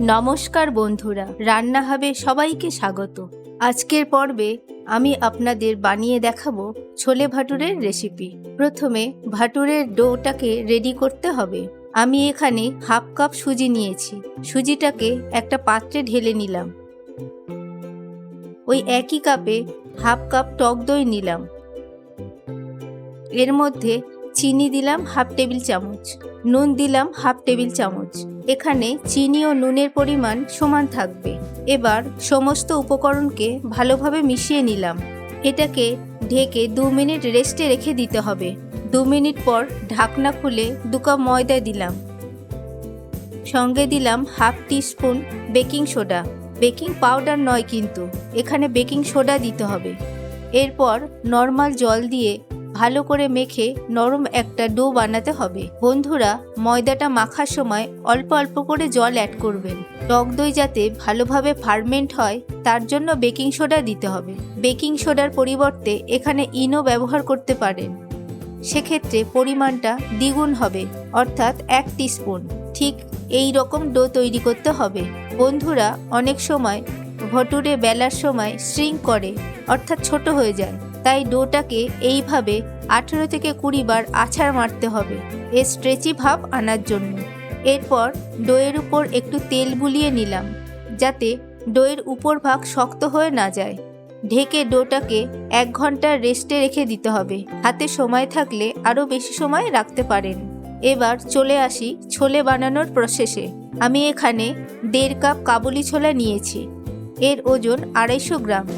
নমস্কার বন্ধুরা, রান্না হবে সবাইকে স্বাগত। আজকের পর্বে আমি আপনাদের বানিয়ে দেখাবো ছোলে ভাটুরের রেসিপি প্রথমে ভাটুরের ডোটাকে রেডি করতে হবে। আমি এখানে হাফ কাপ সুজি নিয়েছি। সুজিটাকে একটা পাত্রে ঢেলে নিলাম। ওই একই কাপে হাফ কাপ টক দই নিলাম। এর মধ্যে চিনি দিলাম হাফ টেবিল চামচ, নুন দিলাম হাফ টেবিল চামচ। এখানে চিনি ও নুনের পরিমাণ সমান থাকবে। এবার সমস্ত উপকরণকে ভালোভাবে মিশিয়ে নিলাম। এটাকে ঢেকে দু মিনিট রেস্টে রেখে দিতে হবে। দু মিনিট পর ঢাকনা খুলে দু কাপ ময়দা দিলাম। সঙ্গে দিলাম half teaspoon baking soda. Baking powder নয় কিন্তু, এখানে বেকিং সোডা দিতে হবে। এরপর নর্মাল জল দিয়ে ভালো করে মেখে নরম একটা ডো বানাতে হবে। বন্ধুরা, ময়দাটা মাখার সময় অল্প অল্প করে জল অ্যাড করবেন। টক দই যাতে ভালোভাবে ফার্মেন্ট হয়, তার জন্য বেকিং সোডা দিতে হবে। বেকিং সোডার পরিবর্তে এখানে ইনো ব্যবহার করতে পারেন। সেক্ষেত্রে পরিমাণটা দ্বিগুণ হবে, অর্থাৎ এক টিস্পুন ঠিক এই রকম ডো তৈরি করতে হবে। বন্ধুরা, অনেক সময় ভটুরে বেলার সময় স্ট্রিং করে, অর্থাৎ ছোট হয়ে যায়। তাই ডোটাকে এইভাবে আঠেরো থেকে কুড়ি বার আছাড় মারতে হবে এর স্ট্রেচি ভাব আনার জন্য। এরপর ডোয়ের উপর একটু তেল বুলিয়ে নিলাম, যাতে ডোয়ের উপর ভাগ শক্ত হয়ে না যায়। ঢেকে ডোটাকে এক ঘণ্টা রেস্টে রেখে দিতে হবে। হাতে সময় থাকলে আরও বেশি সময় রাখতে পারেন। এবার চলে আসি ছোলে বানানোর প্রসেসে আমি এখানে দেড় কাপ কাবুলি ছোলা নিয়েছি। এর ওজন আড়াইশো গ্রাম।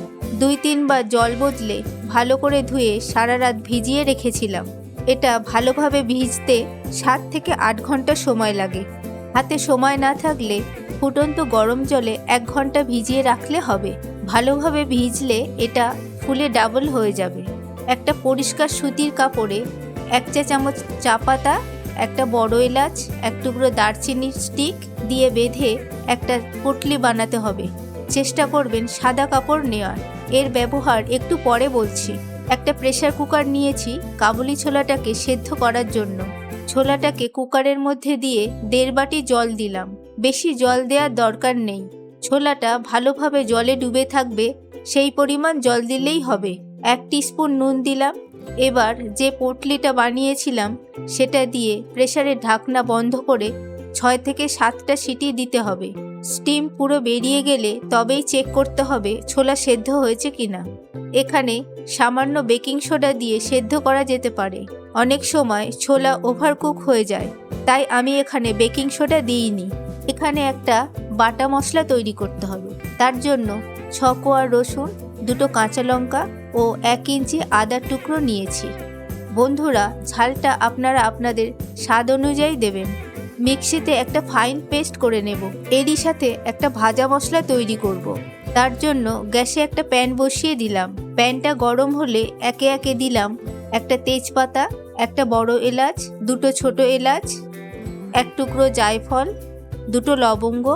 দুই তিনবার জল বদলে ভালো করে ধুয়ে সারা রাত ভিজিয়ে রেখেছিলাম। এটা ভালোভাবে ভিজতে সাত থেকে আট ঘণ্টা সময় লাগে। হাতে সময় না থাকলে ফুটন্ত গরম জলে এক ঘণ্টা ভিজিয়ে রাখলে হবে। ভালোভাবে ভিজলে এটা ফুলে ডাবল হয়ে যাবে। একটা পরিষ্কার সুতির কাপড়ে এক চা চামচ চা পাতা, একটা বড় এলাচ, এক টুকরো দারচিনির স্টিক দিয়ে বেঁধে একটা পুটলি বানাতে হবে। চেষ্টা করবেন সাদা কাপড় নেওয়ার। এর ব্যবহার একটু পরে বলছি। একটা প্রেশার কুকার নিয়েছি কাবুলি ছোলাটাকে সেদ্ধ করার জন্য। ছোলাটাকে কুকারের মধ্যে দিয়ে দেড় বাটি জল দিলাম। বেশি জল দেওয়ার দরকার নেই। ছোলাটা ভালোভাবে জলে ডুবে থাকবে, সেই পরিমাণ জল দিলেই হবে। এক স্পুন নুন দিলাম। এবার যে পোটলিটা বানিয়েছিলাম, সেটা দিয়ে প্রেশারের ঢাকনা বন্ধ করে ছয় থেকে সাতটা সিটি দিতে হবে। স্টিম পুরো বেরিয়ে গেলে তবেই চেক করতে হবে ছোলা সেদ্ধ হয়েছে কিনা। এখানে সামান্য বেকিং সোডা দিয়ে সেদ্ধ করা যেতে পারে। অনেক সময় ছোলা ওভারকুক হয়ে যায়, তাই আমি এখানে বেকিং সোডা দিইনি। এখানে একটা বাটা মশলা তৈরি করতে হবে। তার জন্য ছ কোয়া রসুন, দুটো কাঁচা লঙ্কা ও এক ইঞ্চি আদার টুকরো নিয়েছি। বন্ধুরা, ঝালটা আপনারা আপনাদের স্বাদ অনুযায়ী দেবেন। মিক্সিতে একটা ফাইন পেস্ট করে নেব এরই সাথে একটা ভাজা মশলা তৈরি করব। তার জন্য গ্যাসে একটা প্যান বসিয়ে দিলাম প্যানটা গরম হলে একে একে দিলাম একটা তেজপাতা, একটা বড় এলাচ, দুটো ছোট এলাচ, এক টুকরো জায়ফল, দুটো লবঙ্গ,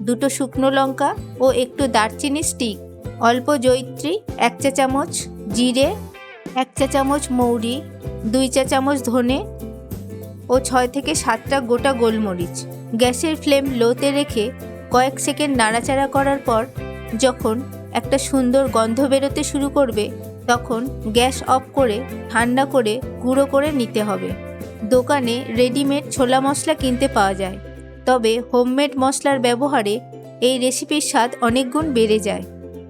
দুটো শুকনো লঙ্কা ও একটু দারচিনি স্টিক অল্প জৈত্রী এক চা চামচ জিরে, এক চা চামচ মৌরি, দুই চা চামচ ধনে ও ছয় থেকে সাতটা গোটা গোলমরিচ। গ্যাসের ফ্লেম লোতে রেখে কয়েক সেকেন্ড নাড়াচাড়া করার পর যখন একটা সুন্দর গন্ধ বেরোতে শুরু করবে, তখন গ্যাস অফ করে, ঠান্ডা করে, গুঁড়ো করে নিতে হবে। দোকানে রেডিমেড ছোলা মশলা কিনতে পাওয়া যায়। তবে হোমমেড মশলার ব্যবহারে এই রেসিপির স্বাদ অনেক গুণ বেড়ে যায়।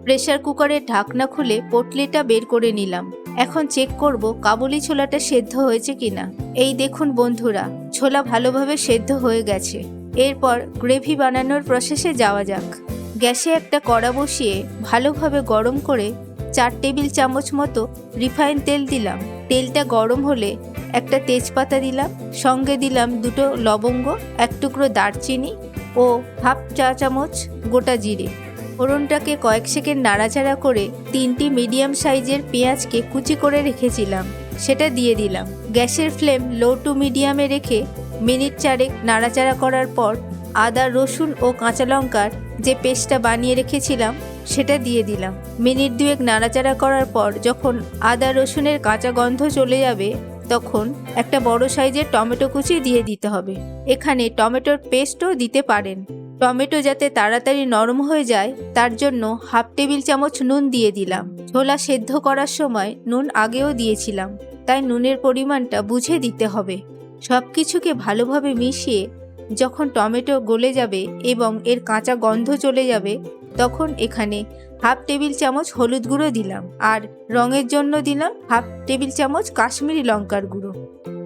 প্রেসার কুকারের ঢাকনা খুলে পটলিটা বের করে নিলাম। এখন চেক করব কাবুলি ছোলাটা সেদ্ধ হয়েছে কিনা। এই দেখুন বন্ধুরা, ছোলা ভালোভাবে সেদ্ধ হয়ে গেছে। এরপর গ্রেভি বানানোর প্রসেসে যাওয়া যাক। গ্যাসে একটা কড়া বসিয়ে ভালোভাবে গরম করে চার টেবিল চামচ মতো রিফাইন তেল দিলাম। তেলটা গরম হলে একটা তেজপাতা দিলাম, সঙ্গে দিলাম দুটো লবঙ্গ, এক টুকরো দারচিনি ও হাফ চা চামচ গোটা জিরে। ফোড়নটাকে কয়েক সেকেন্ড নাড়াচাড়া করে তিনটি মিডিয়াম সাইজের পেঁয়াজকে কুচি করে রেখেছিলাম। সেটা দিয়ে দিলাম। গ্যাসের ফ্লেম লো টু মিডিয়ামে রেখে মিনিট চারেক নাড়াচাড়া করার পর আদা, রসুন ও কাঁচা লঙ্কার যে পেস্টটা বানিয়ে রেখেছিলাম, সেটা দিয়ে দিলাম। মিনিট দুয়েক নাড়াচাড়া করার পর যখন আদা, রসুনের কাঁচা গন্ধ চলে যাবে, তখন একটা বড় সাইজের টমেটো কুচি দিয়ে দিতে হবে। এখানে টমেটোর পেস্টও দিতে পারেন। টমেটো যাতে তাড়াতাড়ি নরম হয়ে যায়, তার জন্য হাফ টেবিল চামচ নুন দিয়ে দিলাম। ছোলা সেদ্ধ করার সময় নুন আগেও দিয়েছিলাম, তাই নুনের পরিমাণটা বুঝে দিতে হবে। সব কিছুকে ভালোভাবে মিশিয়ে যখন টমেটো গলে যাবে এবং এর কাঁচা গন্ধ চলে যাবে, তখন এখানে হাফ টেবিল চামচ হলুদ গুঁড়ো দিলাম আর রঙের জন্য দিলাম হাফ টেবিল চামচ কাশ্মীরি লঙ্কার গুঁড়ো।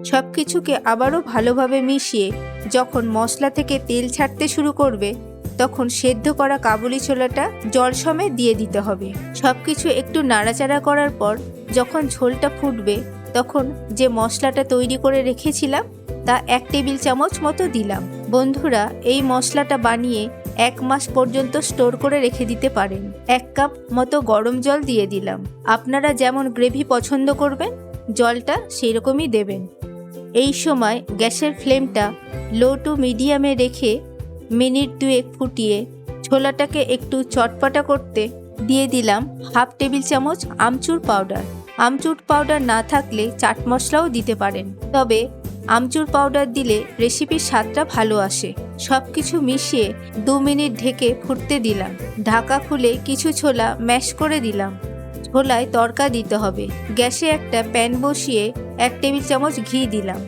সব কিছুকে আবারও ভালোভাবে মিশিয়ে যখন মশলা থেকে তেল ছাড়তে শুরু করবে, তখন সেদ্ধ করা কাবুলি ছোলাটা জল সমেত দিয়ে দিতে হবে। সব কিছু একটু নাড়াচাড়া করার পর যখন ঝোলটা ফুটবে, তখন যে মশলাটা তৈরি করে রেখেছিলাম, তা এক টেবিল চামচ মতো দিলাম। বন্ধুরা, এই মশলাটা বানিয়ে এক মাস পর্যন্ত স্টোর করে রেখে দিতে পারেন। এক কাপ মতো গরম জল দিয়ে দিলাম। আপনারা যেমন গ্রেভি পছন্দ করবেন, জলটা সেই রকমই দেবেন। এই সময় গ্যাসের ফ্লেমটা লো টু মিডিয়ামে রেখে মিনিট দুয়েক ফুটিয়ে ছোলাটাকে একটু চটপটা করতে দিয়ে দিলাম হাফ টেবিল চামচ আমচুর পাউডার। আমচুর পাউডার না থাকলে চাট মশলাও দিতে পারেন। তবে আমচুর পাউডার দিলে রেসিপির স্বাদটা ভালো আসে। সব কিছু মিশিয়ে দু মিনিট ঢেকে ফুটতে দিলাম। ঢাকা খুলে কিছু ছোলা ম্যাশ করে দিলাম। ছোলায় তড়কা দিতে হবে। গ্যাসে একটা প্যান বসিয়ে এক টেবিল চামচ ঘি দিলাম।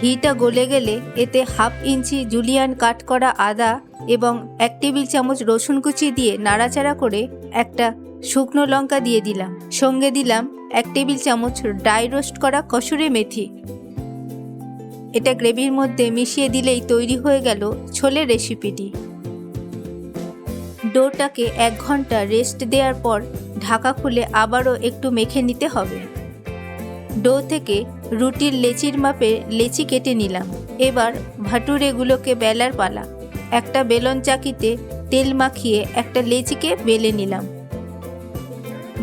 ঘিটা গলে গেলে এতে হাফ ইঞ্চি জুলিয়ান কাট করা আদা এবং এক টেবিল চামচ রসুন কুচি দিয়ে নাড়াচাড়া করে একটা শুকনো লঙ্কা দিয়ে দিলাম। সঙ্গে দিলাম এক টেবিল চামচ ড্রাই রোস্ট করা কসুরে মেথি। এটা গ্রেভির মধ্যে মিশিয়ে দিলেই তৈরি হয়ে গেল ছোলে রেসিপিটি। ডোটাকে এক ঘণ্টা রেস্ট দেওয়ার পর ঢাকা খুলে আবারও একটু মেখে নিতে হবে। ডো থেকে রুটির লেচির মাপে লেচি কেটে নিলাম। এবার ভাটুরেগুলোকে বেলার পালা। একটা বেলন চাকিতে তেল মাখিয়ে একটা লেচিকে বেলে নিলাম।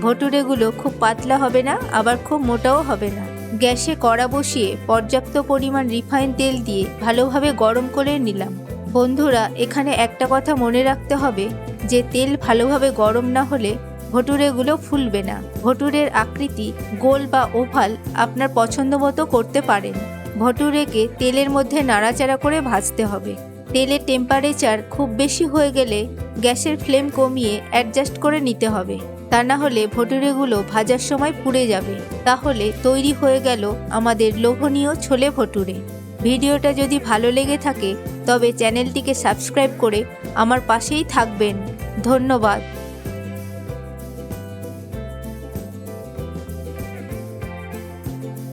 ভটুরেগুলো খুব পাতলা হবে না, আবার খুব মোটাও হবে না। গ্যাসে কড়া বসিয়ে পর্যাপ্ত পরিমাণ রিফাইন তেল দিয়ে ভালোভাবে গরম করে নিলাম। বন্ধুরা, এখানে একটা কথা মনে রাখতে হবে, যে তেল ভালোভাবে গরম না হলে ভটুরেগুলো ফুলবে না। ভটুরের আকৃতি গোল বা ওভাল আপনার পছন্দ মতো করতে পারেন। ভটুরেকে তেলের মধ্যে নাড়াচাড়া করে ভাজতে হবে। তেলের টেম্পারেচার খুব বেশি হয়ে গেলে গ্যাসের ফ্লেম কমিয়ে অ্যাডজাস্ট করে নিতে হবে। তা না হলে ভটুরেগুলো ভাজার সময় পুড়ে যাবে। তাহলে তৈরি হয়ে গেল আমাদের লোভনীয় ছোলে ভটুরে। ভিডিওটা যদি ভালো লেগে থাকে, তবে চ্যানেলটিকে সাবস্ক্রাইব করে আমার পাশেই থাকবেন। ধন্যবাদ।